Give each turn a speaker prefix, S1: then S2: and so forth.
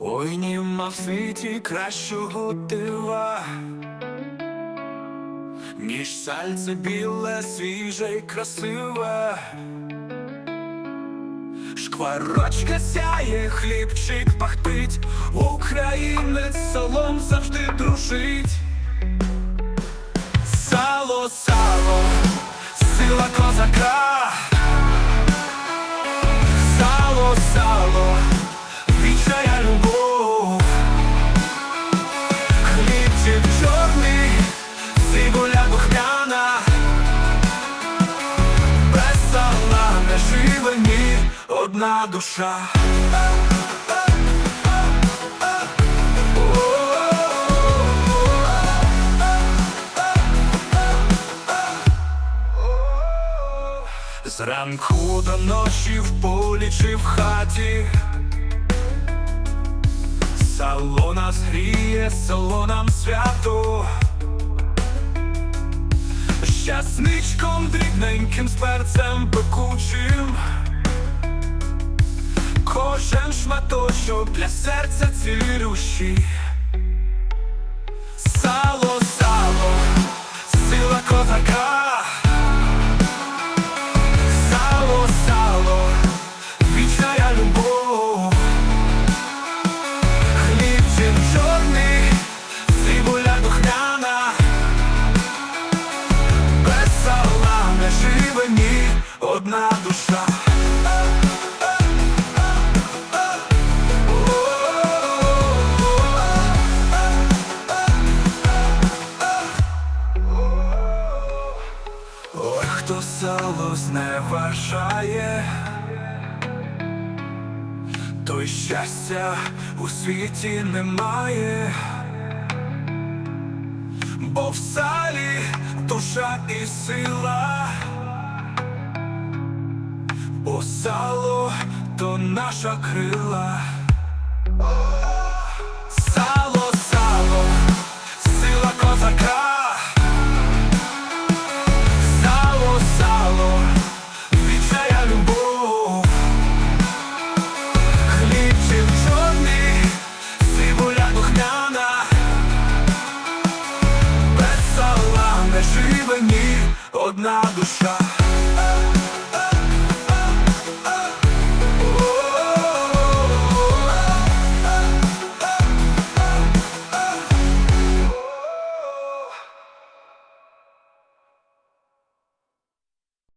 S1: Ой, нема в світі кращого дива, ніж сальце біле, свіже й красиве. Шкварочка сяє, хлібчик пахтить, Українець солом завжди дружить. Сало, сало, сила козака. Сало, сало, живе ні одна душа. Зранку до ночі в полі чи в хаті. Сало нас гріє, село нам свято. Щасничком дрібненьким з перцем пекучим. Шматочок для серця цілющий. Сало, сало, сила козака. Сало, сало, вічна любов. Хлібчик чорний, цибуля духмяна. Без не живе одна душа. Хто сало зневажає, той щастя у світі немає, бо в салі душа і сила, бо сало то наша крила. живе мені одна душа.